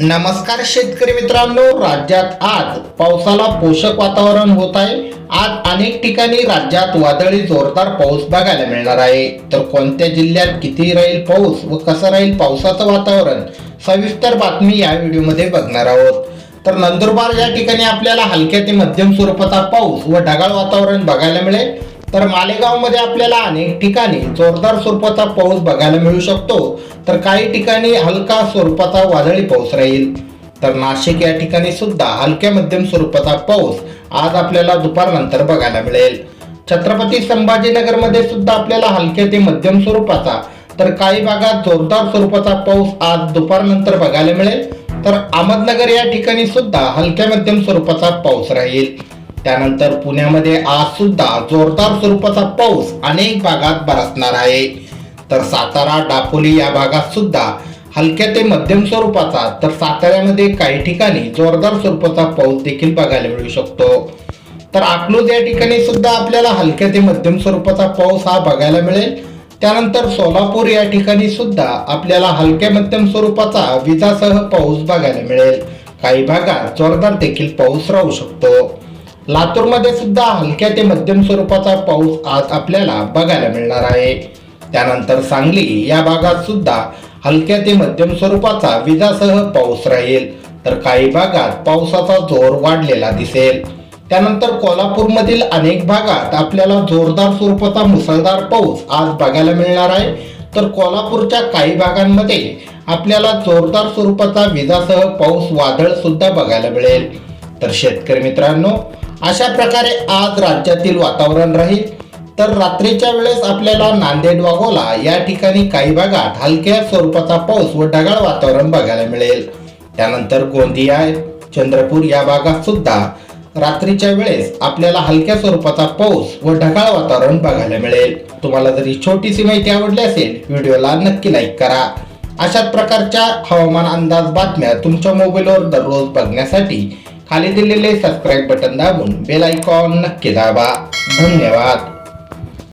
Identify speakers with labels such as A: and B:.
A: नमस्कार शेतकरी मित्रांनो राज्यात आज पावसाला पोषक वातावरण होत आहे. आज अनेक ठिकाणी राज्यात वादळी जोरदार पाऊस बघायला मिळणार आहे. तर कोणत्या जिल्ह्यात किती राहील पाऊस व कसं राहील पावसाचं वातावरण? सविस्तर बातमी या व्हिडिओमध्ये बघणार आहोत. तर नंदुरबार या ठिकाणी आपल्याला हलक्या ते मध्यम स्वरूपाचा पाऊस व ढगाळ वातावरण बघायला मिळेल. तर मालेगावमध्ये आपल्याला अनेक ठिकाणी जोरदार स्वरूपाचा पाऊस बघायला मिळू शकतो. तर काही ठिकाणी हलका स्वरूपाचा वादळी पाऊस राहील. तर नाशिक या ठिकाणी सुद्धा हलक्या मध्यम स्वरूपाचा पाऊस आज आपल्याला दुपारनंतर बघायला मिळेल. छत्रपती संभाजीनगरमध्ये सुद्धा आपल्याला हलक्या ते मध्यम स्वरूपाचा तर काही भागात जोरदार स्वरूपाचा पाऊस आज दुपारनंतर बघायला मिळेल. तर अहमदनगर या ठिकाणी सुद्धा हलक्या मध्यम स्वरूपाचा पाऊस राहील. त्यानंतर पुण्यामध्ये आज सुद्धा जोरदार स्वरूपाचा पाऊस अनेक भागात बरसणार आहे. तर सातारा डापोली या भागात सुद्धा हलक्या ते मध्यम स्वरूपाचा तर साताऱ्यामध्ये काही ठिकाणी जोरदार स्वरूपाचा पाऊस देखील बघायला मिळू शकतो. तर अकलूज या ठिकाणी सुद्धा आपल्याला हलक्या ते मध्यम स्वरूपाचा पाऊस हा बघायला मिळेल. त्यानंतर सोलापूर या ठिकाणी सुद्धा आपल्याला हलक्या मध्यम स्वरूपाचा विजासह पाऊस बघायला मिळेल. काही भागात जोरदार देखील पाऊस राहू शकतो. लातूरमध्ये सुद्धा हलक्या ते मध्यम स्वरूपाचा पाऊस आज आपल्याला बघायला मिळणार आहे. त्यानंतर सांगली या भागात सुद्धा हलक्या ते मध्यम स्वरूपाचा विजासह पाऊस राहील. तर काही भागात पावसाचा जोर वाढलेला दिसेल. त्यानंतर कोल्हापूरमधील अनेक भागात आपल्याला जोरदार स्वरूपाचा मुसळधार पाऊस आज बघायला मिळणार आहे. तर कोल्हापूरच्या काही भागांमध्ये आपल्याला जोरदार स्वरूपाचा विजासह पाऊस वादळ सुद्धा बघायला मिळेल. तर शेतकरी मित्रांनो अशा प्रकारे आज राज्यातील वातावरण राहील. तर रात्रीच्या वेळेस आपल्याला नांदेड वाघोला या ठिकाणी काही भागात हलक्या स्वरूपाचा पाऊस व ढगाळ वातावरण बघायला मिळेल. त्यानंतर गोंदिया चंद्रपूर या भागात सुद्धा रात्रीच्या वेळेस आपल्याला हलक्या स्वरूपाचा पाऊस व ढगाळ वातावरण बघायला मिळेल. तुम्हाला जर ही छोटीशी माहिती आवडली असेल व्हिडिओला नक्की लाईक करा. अशाच प्रकारच्या हवामान अंदाज बातम्या तुमच्या मोबाईलवर दररोज बघण्यासाठी खाली दिलेले सबस्क्राईब बटन दाबून बेल आयकॉन नक्की दाबा. धन्यवाद.